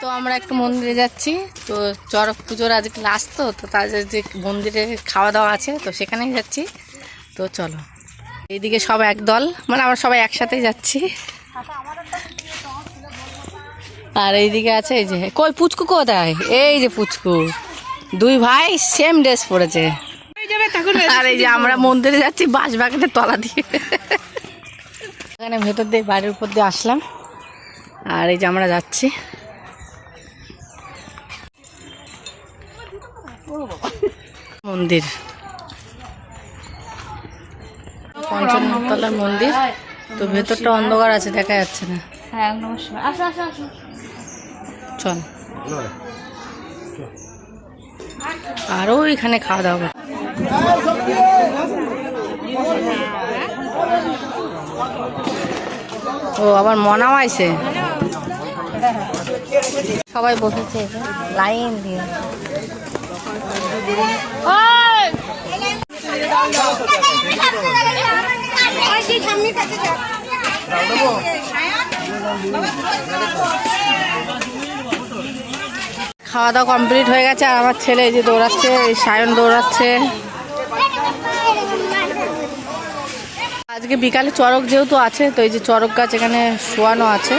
তো আমরা একটু মন্দিরে যাচ্ছি। তো চড়ক পুজোর আজকে লাস্ট তো তো তাদের যে মন্দিরে খাওয়া দাওয়া আছে, তো সেখানেই যাচ্ছি। তো চলো। এইদিকে সব একদল মানে আমরা সবাই একসাথেই যাচ্ছি। আর এইদিকে আছে এই যে, কই পুচকু কোথায়? এই যে পুচকু। দুই ভাই সেম ড্রেস পরেছে। আর এই যে আমরা মন্দিরে যাচ্ছি, বাঁশ বাগানের তলা দিয়ে। এখানে ভেতর দিয়ে বাড়ির উপর দিয়ে আসলাম। আর এই যে আমরা যাচ্ছি। মন্দির। পঞ্চমতলার মন্দির। তো ভেতরটা অন্ধকার আছে দেখা যাচ্ছে না। হ্যাঁ নমস্কার আসো আসো আসো। চল। আরও এখানে খাওয়া দাওয়া ও আবার মনাও আইছে সবাই বসেছে লাইন দিয়ে। খাওয়া দাওয়া কমপ্লিট হয়ে গেছে, আর আমার ছেলে এই যে দৌড়াচ্ছে, এই সায়ন দৌড়াচ্ছে। আজকে বিকালে চড়ক যেহেতু আছে, তো এই যে চড়ক গাছ এখানে শোয়ানো আছে।